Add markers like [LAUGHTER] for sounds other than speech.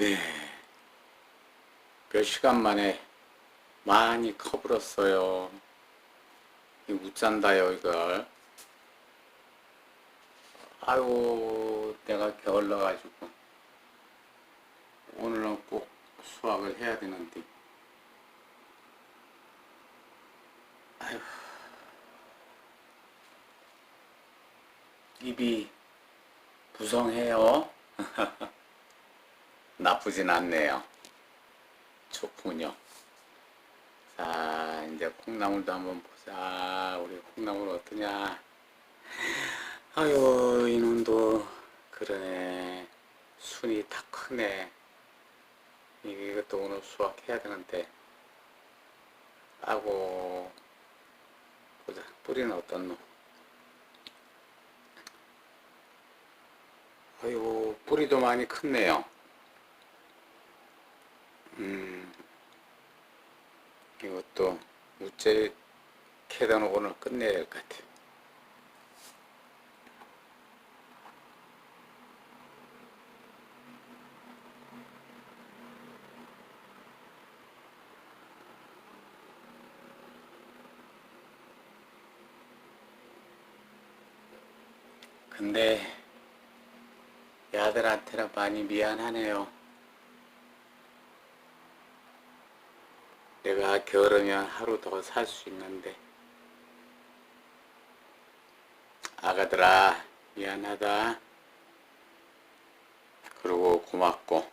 네. 몇 시간 만에 많이 커버렸어요. 못 잔다요, 이걸. 아유, 내가 게을러가지고. 오늘은 꼭 수학을 해야 되는데. 아휴. 입이 부성해요. [LAUGHS] 나쁘진 않네요. 좋군요. 자, 이제 콩나물도 한번 보자. 우리 콩나물 어떠냐. 아유, 이놈도, 그러네. 순이 다 크네. 이것도 오늘 수확해야 되는데. 아고, 보자. 뿌리는 어떻노? 아이고, 뿌리도 많이 컸네요. 음, 이것도 우째 캐다 오늘 끝내야 될것 같아. 근데 야들한테는 많이 미안하네요. 내가 게으르면 하루 더 살 수 있는데. 아가들아 미안하다. 그리고 고맙고